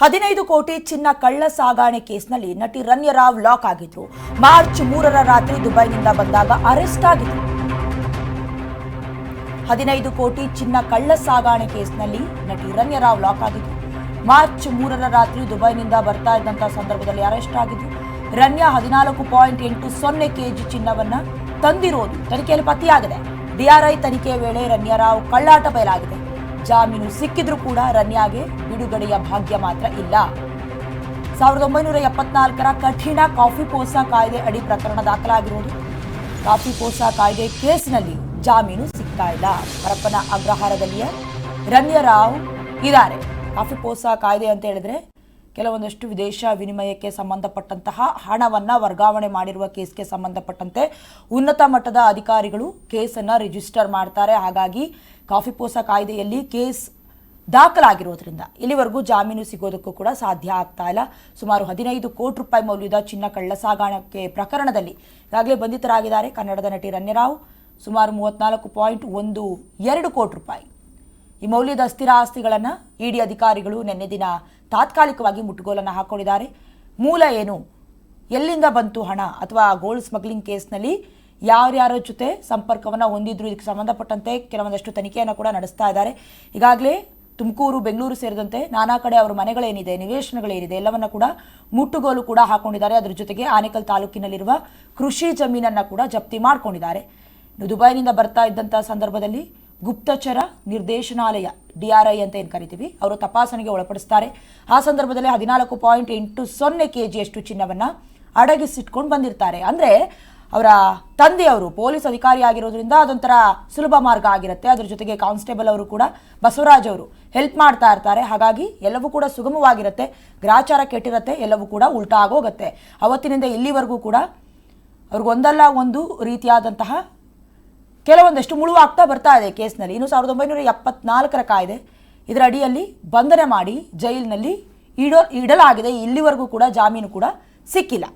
ಹದಿನೈದು ಕೋಟಿ ಚಿನ್ನ ಕಳ್ಳ ಸಾಗಾಣೆ ಕೇಸ್ನಲ್ಲಿ ನಟಿ ರಣ್ಯರಾವ್ ಲಾಕ್ ಆಗಿದ್ರು. ಮಾರ್ಚ್ ಮೂರರ ರಾತ್ರಿ ದುಬೈನಿಂದ ಬಂದಾಗ ಅರೆಸ್ಟ್ ಆಗಿದ್ರು. ಹದಿನೈದು ಕೋಟಿ ಚಿನ್ನ ಕಳ್ಳ ಸಾಗಾಣೆ ಕೇಸ್ನಲ್ಲಿ ನಟಿ ರಣ್ಯರಾವ್ ಲಾಕ್ ಆಗಿದ್ರು. ಮಾರ್ಚ್ ಮೂರರ ರಾತ್ರಿ ದುಬೈನಿಂದ ಬರ್ತಾ ಇದ್ದಂತಹ ಸಂದರ್ಭದಲ್ಲಿ ಅರೆಸ್ಟ್ ಆಗಿದ್ರು. ರಣ್ಯ ಹದಿನಾಲ್ಕು ಪಾಯಿಂಟ್ ಎಂಟು ಸೊನ್ನೆ ಕೆಜಿ ಚಿನ್ನವನ್ನ ತಂದಿರೋದು ತನಿಖೆಯಲ್ಲಿ ಪತ್ತೆಯಾಗಿದೆ. ಡಿಆರ್ಐ ತನಿಖೆ ವೇಳೆ ರಣ್ಯರಾವ್ ಕಳ್ಳಾಟ ಬಯಲಾಗಿದೆ. ಜಾಮೀನು ಸಿಕ್ಕಿದ್ರೂ ಕೂಡ ರನ್ಯಾಗೆ ಬಿಡುಗಡೆಯ ಭಾಗ್ಯ ಮಾತ್ರ ಇಲ್ಲ. ಸಾವಿರದ ಒಂಬೈನೂರ ಎಪ್ಪತ್ನಾಲ್ಕರ ಕಠಿಣ ಕಾಫಿ ಪೋಸಾ ಕಾಯ್ದೆ ಅಡಿ ಪ್ರಕರಣ ದಾಖಲಾಗಿರುವುದು. ಕಾಫಿ ಪೋಸಾ ಕಾಯ್ದೆ ಕೇಸ್ನಲ್ಲಿ ಜಾಮೀನು ಸಿಗ್ತಾ ಇಲ್ಲ. ಪರಪ್ಪನ ಅಗ್ರಹಾರದಲ್ಲಿಯೇ ರಮ್ಯರಾವ್ ಇದ್ದಾರೆ. ಕಾಫಿ ಪೋಸಾ ಕಾಯ್ದೆ ಅಂತ ಹೇಳಿದ್ರೆ ಕೆಲವೊಂದಷ್ಟು ವಿದೇಶ ವಿನಿಮಯಕ್ಕೆ ಸಂಬಂಧಪಟ್ಟಂತಹ ಹಣವನ್ನು ವರ್ಗಾವಣೆ ಮಾಡಿರುವ ಕೇಸ್ಗೆ ಸಂಬಂಧಪಟ್ಟಂತೆ ಉನ್ನತ ಮಟ್ಟದ ಅಧಿಕಾರಿಗಳು ಕೇಸನ್ನು ರಿಜಿಸ್ಟರ್ ಮಾಡ್ತಾರೆ. ಹಾಗಾಗಿ ಕಾಫಿ ಪೋಸ ಕಾಯ್ದೆಯಲ್ಲಿ ಕೇಸ್ ದಾಖಲಾಗಿರೋದ್ರಿಂದ ಇಲ್ಲಿವರೆಗೂ ಜಾಮೀನು ಸಿಗೋದಕ್ಕೂ ಕೂಡ ಸಾಧ್ಯ ಆಗ್ತಾ ಇಲ್ಲ. ಸುಮಾರು ಹದಿನೈದು ಕೋಟಿ ರೂಪಾಯಿ ಮೌಲ್ಯದ ಚಿನ್ನ ಕಳ್ಳ ಸಾಗಾಣಿಕೆ ಪ್ರಕರಣದಲ್ಲಿ ಈಗಾಗಲೇ ಬಂಧಿತರಾಗಿದ್ದಾರೆ ಕನ್ನಡದ ನಟಿ ರನ್ಯರಾವ್ ಸುಮಾರು ಮೂವತ್ನಾಲ್ಕು ಪಾಯಿಂಟ್ ಒಂದು ಎರಡು ಕೋಟಿ ರೂಪಾಯಿ ಈ ಮೌಲ್ಯದ ಸ್ಥಿರ ಆಸ್ತಿಗಳನ್ನು ಇಡಿ ಅಧಿಕಾರಿಗಳು ನಿನ್ನೆ ದಿನ ತಾತ್ಕಾಲಿಕವಾಗಿ ಮುಟ್ಟುಗೋಲನ್ನು ಹಾಕೊಂಡಿದ್ದಾರೆ. ಮೂಲ ಏನು? ಎಲ್ಲಿಂದ ಬಂತು ಹಣ ಅಥವಾ ಗೋಲ್ಡ್ ಸ್ಮಗ್ಲಿಂಗ್ ಕೇಸ್ನಲ್ಲಿ ಯಾರ್ಯಾರ ಜೊತೆ ಸಂಪರ್ಕವನ್ನು ಹೊಂದಿದ್ರು? ಇದಕ್ಕೆ ಸಂಬಂಧಪಟ್ಟಂತೆ ಕೆಲವೊಂದಷ್ಟು ತನಿಖೆಯನ್ನು ಕೂಡ ನಡೆಸ್ತಾ ಇದ್ದಾರೆ. ಈಗಾಗಲೇ ತುಮಕೂರು, ಬೆಂಗಳೂರು ಸೇರಿದಂತೆ ನಾನಾ ಕಡೆ ಅವರ ಮನೆಗಳೇನಿದೆ, ನಿವೇಶನಗಳೇನಿದೆ, ಎಲ್ಲವನ್ನ ಕೂಡ ಮುಟ್ಟುಗೋಲು ಕೂಡ ಹಾಕೊಂಡಿದ್ದಾರೆ. ಅದರ ಜೊತೆಗೆ ಆನೇಕಲ್ ತಾಲೂಕಿನಲ್ಲಿರುವ ಕೃಷಿ ಜಮೀನನ್ನು ಕೂಡ ಜಪ್ತಿ ಮಾಡ್ಕೊಂಡಿದ್ದಾರೆ. ದುಬೈನಿಂದ ಬರ್ತಾ ಇದ್ದಂಥ ಸಂದರ್ಭದಲ್ಲಿ ಗುಪ್ತಚರ ನಿರ್ದೇಶನಾಲಯ, ಡಿ ಆರ್ ಐ ಅಂತ ಏನು ಕರಿತೀವಿ, ಅವರು ತಪಾಸಣೆಗೆ ಒಳಪಡಿಸ್ತಾರೆ. ಆ ಸಂದರ್ಭದಲ್ಲಿ ಹದಿನಾಲ್ಕು ಪಾಯಿಂಟ್ ಎಂಟು ಸೊನ್ನೆ ಕೆ ಜಿಯಷ್ಟು ಚಿನ್ನವನ್ನು ಅಡಗಿಸಿಟ್ಕೊಂಡು ಬಂದಿರ್ತಾರೆ. ಅಂದರೆ ಅವರ ತಂದೆಯವರು ಪೊಲೀಸ್ ಅಧಿಕಾರಿ ಆಗಿರೋದ್ರಿಂದ ಅದೊಂಥರ ಸುಲಭ ಮಾರ್ಗ ಆಗಿರುತ್ತೆ. ಅದ್ರ ಜೊತೆಗೆ ಕಾನ್ಸ್ಟೇಬಲ್ ಅವರು ಕೂಡ ಬಸವರಾಜ್ ಅವರು ಹೆಲ್ಪ್ ಮಾಡ್ತಾ ಇರ್ತಾರೆ. ಹಾಗಾಗಿ ಎಲ್ಲವೂ ಕೂಡ ಸುಗಮವಾಗಿರುತ್ತೆ. ಗ್ರಾಚಾರ ಕೆಟ್ಟಿರುತ್ತೆ. ಎಲ್ಲವೂ ಕೂಡ ಉಲ್ಟಾ ಆಗೋಗುತ್ತೆ. ಅವತ್ತಿನಿಂದ ಇಲ್ಲಿವರೆಗೂ ಕೂಡ ಅವ್ರಿಗೊಂದಲ್ಲ ಒಂದು ರೀತಿಯಾದಂತಹ ಕೆಲವೊಂದಷ್ಟು ಮುಳುವಾಗ್ತಾ ಬರ್ತಾ ಇದೆ ಕೇಸ್ನಲ್ಲಿ. ಇನ್ನು ಸಾವಿರದ ಒಂಬೈನೂರ ಎಪ್ಪತ್ನಾಲ್ಕರ ಕಾಯ್ದೆ ಇದರ ಅಡಿಯಲ್ಲಿ ಬಂಧನ ಮಾಡಿ ಜೈಲಿನಲ್ಲಿ ಇಡೋ ಇಡಲಾಗಿದೆ. ಇಲ್ಲಿವರೆಗೂ ಕೂಡ ಜಾಮೀನು ಕೂಡ ಸಿಕ್ಕಿಲ್ಲ.